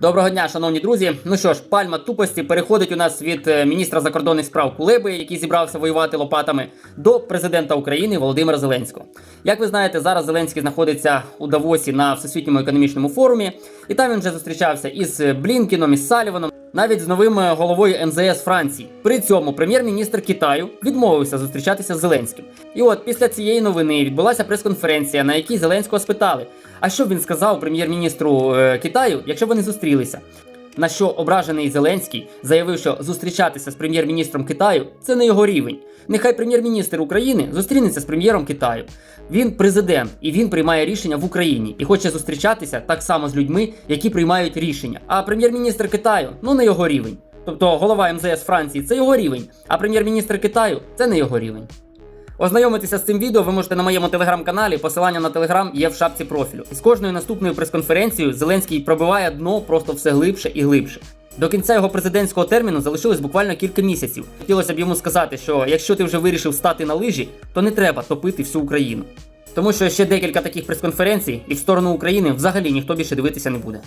Доброго дня, шановні друзі. Ну що ж, пальма тупості переходить у нас від е, міністра закордонних справ Кулеби, який зібрався воювати лопатами, до президента України Володимира Зеленського. Як ви знаєте, зараз Зеленський знаходиться у Давосі на всесвітньому економічному форумі, і там він вже зустрічався із Блінкіном, із Саліваном, навіть з новим е, головою МЗС Франції. При цьому прем'єр-міністр Китаю відмовився зустрічатися з Зеленським. І от після цієї новини відбулася прес-конференція, на якій Зеленського спитали: а що він сказав прем'єр-міністру е, Китаю, якщо вони зустрілися? На що ображений Зеленський заявив, що зустрічатися з прем'єр-міністром Китаю це не його рівень. Нехай прем'єр-міністр України зустрінеться з прем'єром Китаю. Він президент і він приймає рішення в Україні і хоче зустрічатися так само з людьми, які приймають рішення. А прем'єр-міністр Китаю ну не його рівень. Тобто голова МЗС Франції це його рівень, а прем'єр-міністр Китаю це не його рівень. Ознайомитися з цим відео ви можете на моєму телеграм-каналі. Посилання на телеграм є в шапці профілю. І з кожною наступною прес-конференцією Зеленський пробиває дно просто все глибше і глибше. До кінця його президентського терміну залишилось буквально кілька місяців. Хотілося б йому сказати, що якщо ти вже вирішив стати на лижі, то не треба топити всю Україну. Тому що ще декілька таких прес-конференцій, і в сторону України взагалі ніхто більше дивитися не буде.